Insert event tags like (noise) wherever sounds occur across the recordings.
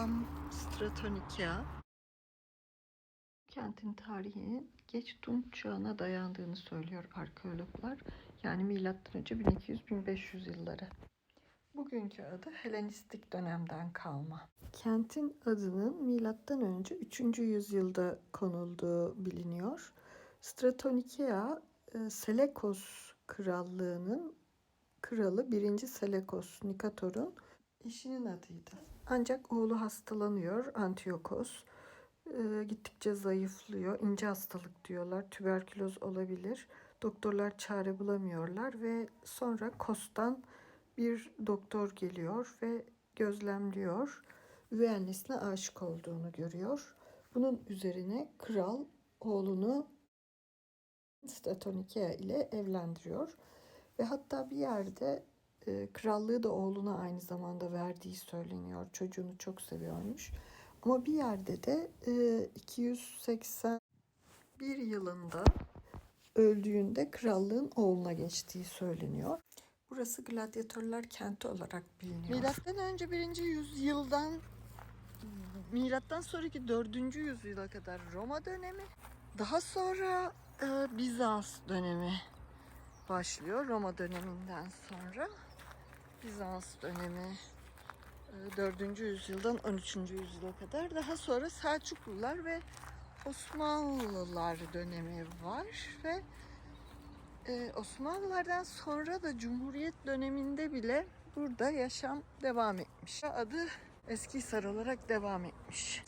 Selam Stratonikea. Kentin tarihinin geç Tunç çağına dayandığını söylüyor arkeologlar. Yani milattan önce 1200-1500 yılları. Bugünkü adı Helenistik dönemden kalma. Kentin adının milattan önce 3. yüzyılda konulduğu biliniyor. Stratonikea e, Selekos krallığının kralı 1. Selekos Nikator'un eşinin adıydı. Ancak oğlu hastalanıyor Antiyokos. Ee, gittikçe zayıflıyor. İnce hastalık diyorlar. Tüberküloz olabilir. Doktorlar çare bulamıyorlar ve sonra Kos'tan bir doktor geliyor ve gözlemliyor. Üvey annesine aşık olduğunu görüyor. Bunun üzerine kral oğlunu Stratonikea ile evlendiriyor. Ve hatta bir yerde e, krallığı da oğluna aynı zamanda verdiği söyleniyor. Çocuğunu çok seviyormuş. Ama bir yerde de e, 281 yılında öldüğünde krallığın oğluna geçtiği söyleniyor. Burası gladyatörler kenti olarak biliniyor. Milattan önce 1. yüzyıldan milattan sonraki 4. yüzyıla kadar Roma dönemi, daha sonra e, Bizans dönemi başlıyor Roma döneminden sonra. Bizans dönemi e, 4. yüzyıldan 13. yüzyıla kadar. Daha sonra Selçuklular ve Osmanlılar dönemi var ve e, Osmanlılardan sonra da Cumhuriyet döneminde bile burada yaşam devam etmiş. Adı Eskihisar olarak devam etmiş.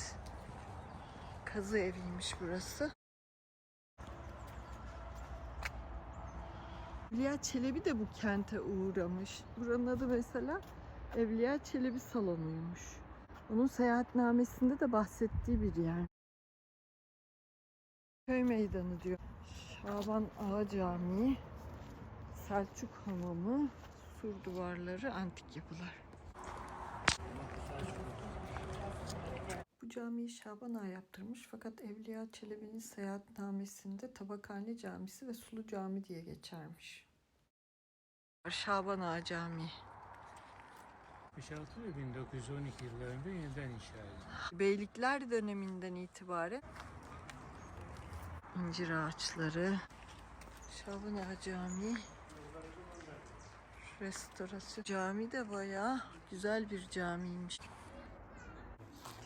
Kazı eviymiş burası. Evliya Çelebi de bu kente uğramış. Buranın adı mesela Evliya Çelebi Salonu'ymuş. Onun seyahatnamesinde de bahsettiği bir yer. Köy meydanı diyor. Şaban Ağa Camii, Selçuk Hamamı, sur duvarları, antik yapılar. Bu camiyi Şaban Ağa yaptırmış fakat Evliya Çelebi'nin seyahatnamesinde Tabakhane Camisi ve Sulu Cami diye geçermiş. Şaban Ağa Camii. 66 ve 1912 yıllarında yeniden inşa edildi. Beylikler döneminden itibaren incir ağaçları, Şaban Ağa Camii, restorasyon. Cami de bayağı güzel bir camiymiş.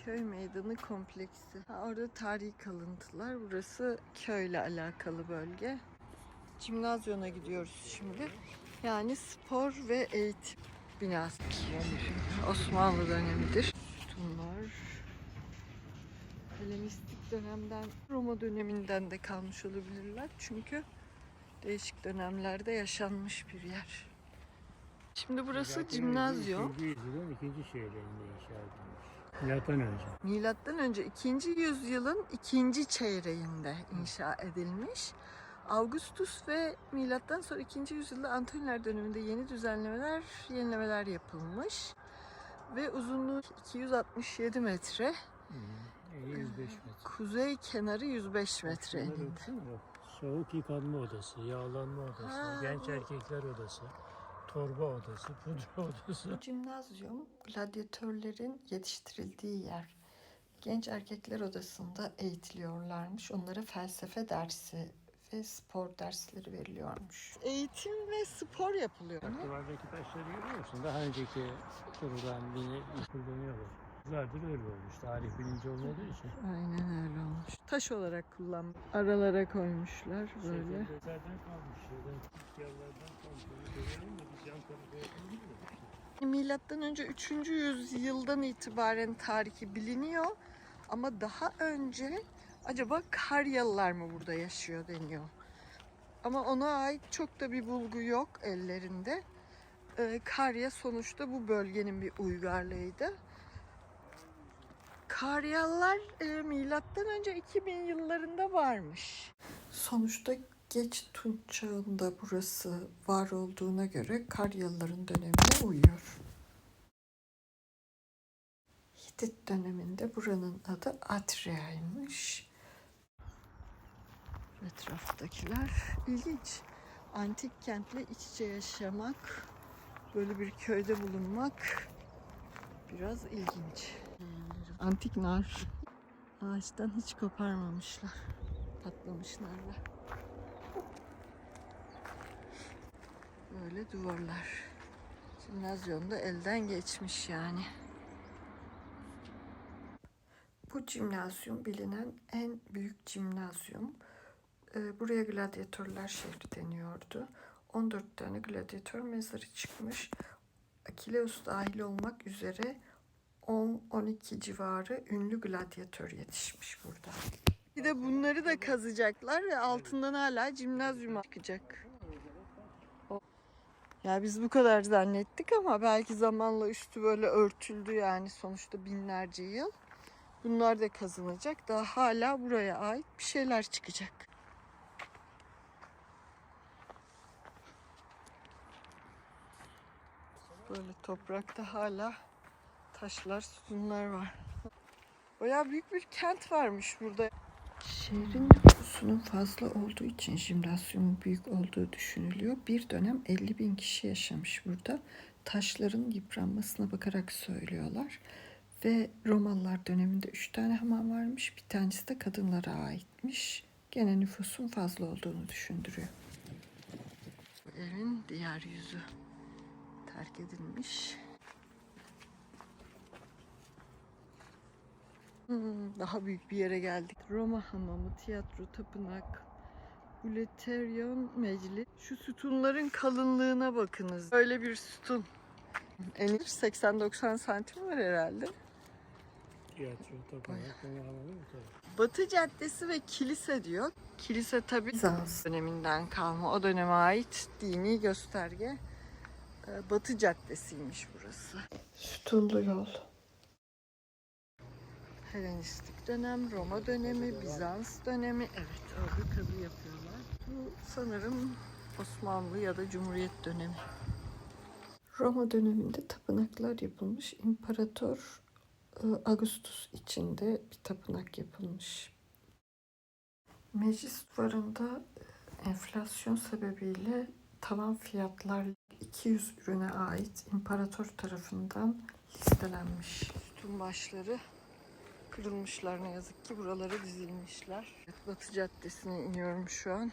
Köy meydanı kompleksi. Ha, orada tarihi kalıntılar. Burası köyle alakalı bölge. Cimnazyona gidiyoruz şimdi. Yani spor ve eğitim binası. Osmanlı dönemidir. Sütunlar. Helenistik dönemden, Roma döneminden de kalmış olabilirler. Çünkü değişik dönemlerde yaşanmış bir yer. Şimdi burası cimnazyum. 2. yüzyılın ikinci çeyreğinde inşa edilmiş. Milattan önce. Milattan önce 2. yüzyılın ikinci çeyreğinde inşa edilmiş. Augustus ve milattan sonra 2. yüzyılda Antoniler döneminde yeni düzenlemeler, yenilemeler yapılmış. Ve uzunluğu 267 metre. E, 105 metre. kuzey kenarı 105 metre eninde. Soğuk yıkanma odası, yağlanma odası, Ha, genç bu- erkekler odası, torba odası, pudra (laughs) odası. Cimnazyum, gladyatörlerin yetiştirildiği yer. Genç erkekler odasında eğitiliyorlarmış. Onlara felsefe dersi ve spor dersleri veriliyormuş. Eğitim ve spor yapılıyor. Bak duvardaki taşları görüyor musun? Daha önceki kurulan bini kullanıyorlar. Yıllardır öyle olmuş. Tarih bilinci olmadığı için. Aynen öyle olmuş. Taş olarak kullan. Aralara koymuşlar böyle. Şehirlerden kalmış yerlerden kalmış. Onu görelim mi? Milattan önce 3. yüzyıldan itibaren tarihi biliniyor. Ama daha önce acaba Karyalılar mı burada yaşıyor deniyor. Ama ona ait çok da bir bulgu yok ellerinde. Ee, Karya sonuçta bu bölgenin bir uygarlığıydı. Karyalılar e, milattan önce 2000 yıllarında varmış. Sonuçta geç Tunç çağında burası var olduğuna göre Karyalıların dönemine uyuyor. Hitit döneminde buranın adı Atria'ymış. Etraftakiler ilginç. Antik kentle iç içe yaşamak, böyle bir köyde bulunmak biraz ilginç. Antik nar. Ağaçtan hiç koparmamışlar. Patlamış narlar. Böyle duvarlar. Cimnazyonda elden geçmiş yani. Bu cimnazyum bilinen en büyük cimnazyum. Ee, Buraya gladyatörler şehri deniyordu. 14 tane gladyatör mezarı çıkmış. Akileus dahil olmak üzere 10-12 civarı ünlü gladyatör yetişmiş burada. Bir de bunları da kazacaklar ve altından hala cimnazyum çıkacak. Ya biz bu kadar zannettik ama belki zamanla üstü böyle örtüldü yani sonuçta binlerce yıl. Bunlar da kazınacak. Daha hala buraya ait bir şeyler çıkacak. Böyle toprakta hala taşlar, sütunlar var. Bayağı büyük bir kent varmış burada. Şehrin nüfusunun fazla olduğu için jimnasyumun büyük olduğu düşünülüyor. Bir dönem 50 bin kişi yaşamış burada. Taşların yıpranmasına bakarak söylüyorlar. Ve Romalılar döneminde üç tane hamam varmış. Bir tanesi de kadınlara aitmiş. Gene nüfusun fazla olduğunu düşündürüyor. Evin diğer yüzü terk edilmiş. Hmm, daha büyük bir yere geldik. Roma hamamı, tiyatro, tapınak, Buleteryon meclis. Şu sütunların kalınlığına bakınız. Böyle bir sütun. En iyi 80-90 santim var herhalde. Tiyatro, tapınak. Batı Caddesi ve kilise diyor. Kilise tabi Bizans döneminden kalma. O döneme ait dini gösterge. Ee, Batı Caddesi'ymiş burası. Sütunlu yol. Helenistik dönem, Roma dönemi, Bizans dönemi. Evet orada kazı yapıyorlar. Bu sanırım Osmanlı ya da Cumhuriyet dönemi. Roma döneminde tapınaklar yapılmış. İmparator e, Augustus içinde bir tapınak yapılmış. Meclis duvarında e, enflasyon sebebiyle tavan fiyatlar 200 ürüne ait imparator tarafından listelenmiş. Sütun başları kırılmışlar ne yazık ki buralara dizilmişler. Batı Caddesi'ne iniyorum şu an.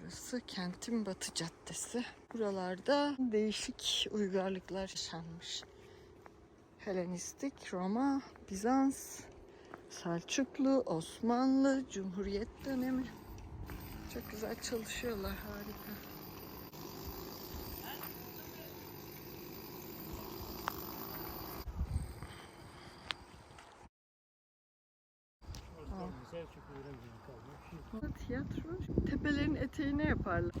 Burası kentin Batı Caddesi. Buralarda değişik uygarlıklar yaşanmış. Helenistik, Roma, Bizans, Selçuklu, Osmanlı, Cumhuriyet dönemi. Çok güzel çalışıyorlar, harika. Orada bir Selçuklu öğrenciliği kalmış. Burada tiyatro şu tepelerin eteğine yaparlar.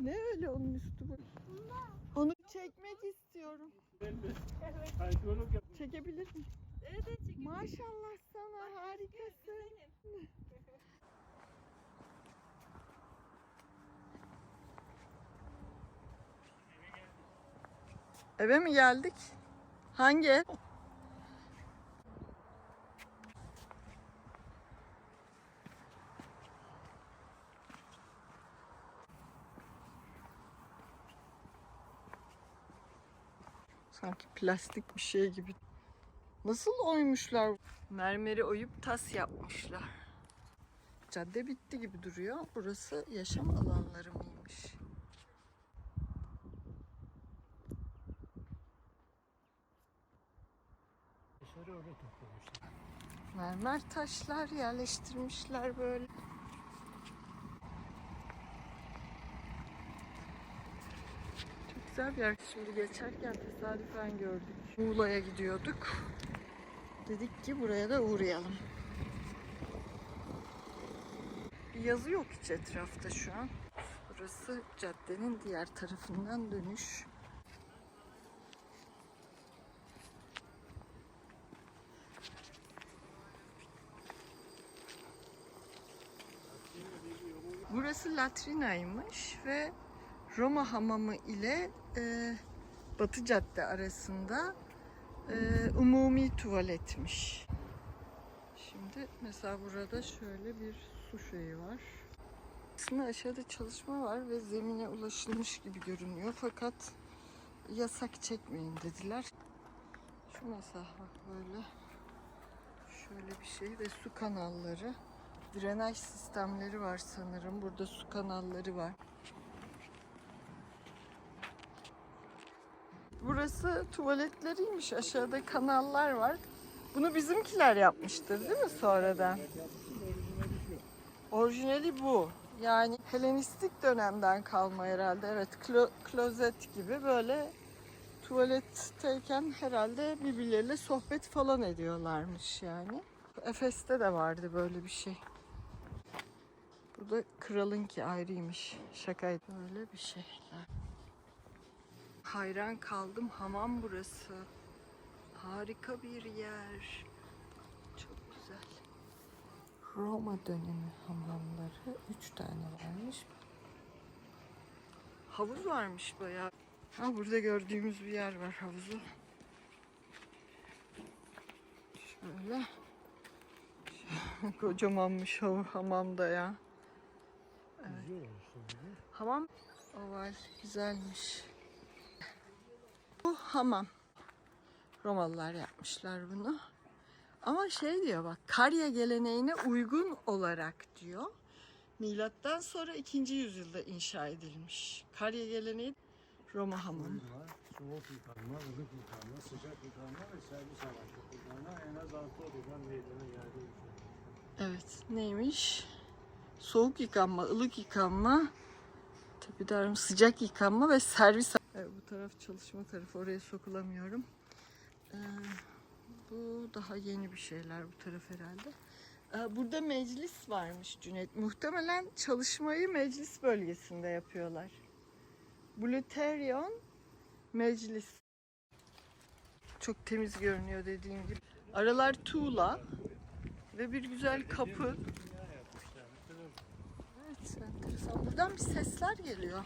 Ne öyle onun üstü bu? Onu çekmek istiyorum. Çekebilir miyim? Evet evet çekelim. Maşallah sana harikasın. (laughs) Eve mi geldik? Hangi ev? Sanki plastik bir şey gibi. Nasıl oymuşlar? Mermeri oyup tas yapmışlar. Cadde bitti gibi duruyor. Burası yaşam alanları mıymış? Taşları orada toplamışlar. Mermer taşlar yerleştirmişler böyle. Çok güzel bir yer. Şimdi geçerken tesadüfen gördük. Muğla'ya gidiyorduk. Dedik ki buraya da uğrayalım. Bir yazı yok hiç etrafta şu an. Burası caddenin diğer tarafından dönüş. Burası Latrina'ymış ve Roma hamamı ile e, Batı Cadde arasında e, umumi tuvaletmiş. Şimdi mesela burada şöyle bir su şeyi var. Aslında aşağıda çalışma var ve zemine ulaşılmış gibi görünüyor fakat yasak çekmeyin dediler. Şu mesela bak böyle şöyle bir şey ve su kanalları. Drenaj sistemleri var sanırım. Burada su kanalları var. Burası tuvaletleriymiş. Aşağıda kanallar var. Bunu bizimkiler yapmıştır değil mi sonradan? Orijinali bu. Yani Helenistik dönemden kalma herhalde. Evet, klo- klozet gibi böyle tuvaletteyken herhalde birbirleriyle sohbet falan ediyorlarmış yani. Efes'te de vardı böyle bir şey. Bu da kralınki ayrıymış. Şakaydı. Böyle bir şeyler. Hayran kaldım. Hamam burası. Harika bir yer. Çok güzel. Roma dönemi hamamları. Üç tane varmış. Havuz varmış bayağı. Ha burada gördüğümüz bir yer var havuzu. Şöyle. (laughs) Kocamanmış hamamda ya. Tabii. Hamam oval güzelmiş. Bu hamam. Romalılar yapmışlar bunu. Ama şey diyor bak Karya geleneğine uygun olarak diyor. Milattan sonra 2. yüzyılda inşa edilmiş. Karya geleneği Roma hamamı. Soğuk yıkanma, ılık yıkanma, sıcak yıkanma ve servis amaçlı en az 6 odadan meydana için. Evet neymiş? Soğuk yıkanma, ılık yıkanma, tabii sıcak yıkanma ve servis. Evet, bu taraf çalışma tarafı oraya sokulamıyorum. Ee, bu daha yeni bir şeyler bu taraf herhalde. Ee, burada meclis varmış Cüneyt. Muhtemelen çalışmayı meclis bölgesinde yapıyorlar. Bluterion meclis. Çok temiz görünüyor dediğim gibi. Aralar tuğla ve bir güzel kapı. Evet, enteresan. Buradan bir sesler geliyor.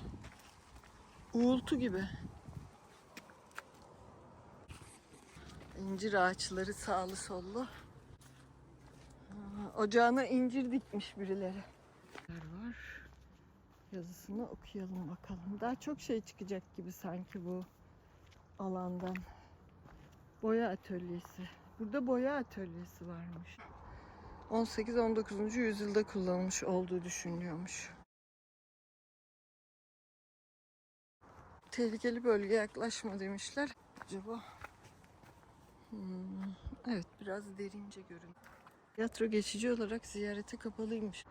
Uğultu gibi. İncir ağaçları sağlı sollu. Ocağına incir dikmiş birileri. Var. Yazısını okuyalım bakalım. Daha çok şey çıkacak gibi sanki bu alandan. Boya atölyesi. Burada boya atölyesi varmış. 18-19. yüzyılda kullanılmış olduğu düşünülüyormuş. Tehlikeli bölgeye yaklaşma demişler. Acaba? Hmm, evet biraz derince görün. Tiyatro geçici olarak ziyarete kapalıymış.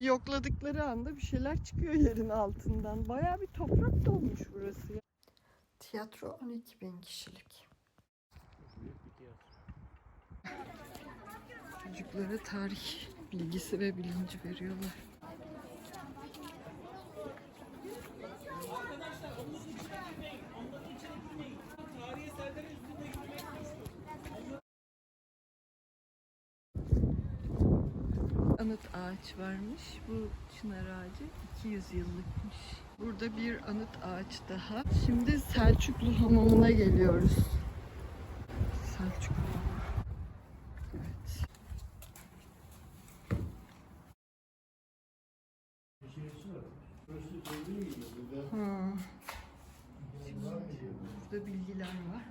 Yokladıkları anda bir şeyler çıkıyor yerin altından. Bayağı bir toprak dolmuş burası ya. Tiyatro 12 bin kişilik. Çocuklara tarih bilgisi ve bilinci veriyorlar. Anıt ağaç varmış. Bu çınar ağacı 200 yıllıkmış. Burada bir anıt ağaç daha. Şimdi Selçuklu hamamına geliyoruz. Selçuklu. Evet. Burada. Bilgiler var.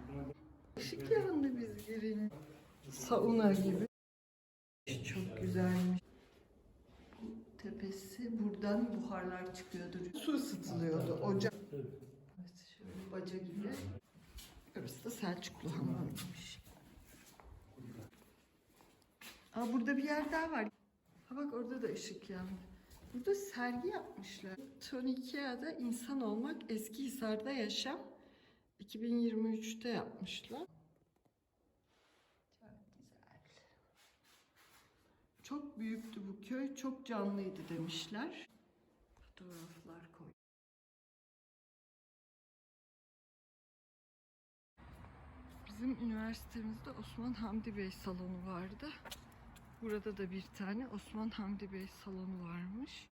Işık yanında biz girelim. Sauna gibi. Çok güzelmiş. Bu tepesi buradan buharlar çıkıyordu. Su ısıtılıyordu ocak. Evet, şöyle baca gibi. Burası da Selçuklu hamamıymış. Aa, burada bir yer daha var. Ha bak orada da ışık yandı. Burada sergi yapmışlar. Tonikia'da insan olmak, Eskihisar'da yaşam. 2023'te yapmışlar. Çok güzel. Çok büyüktü bu köy, çok canlıydı demişler. Fotoğraflar koy. Bizim üniversitemizde Osman Hamdi Bey salonu vardı. Burada da bir tane Osman Hamdi Bey salonu varmış.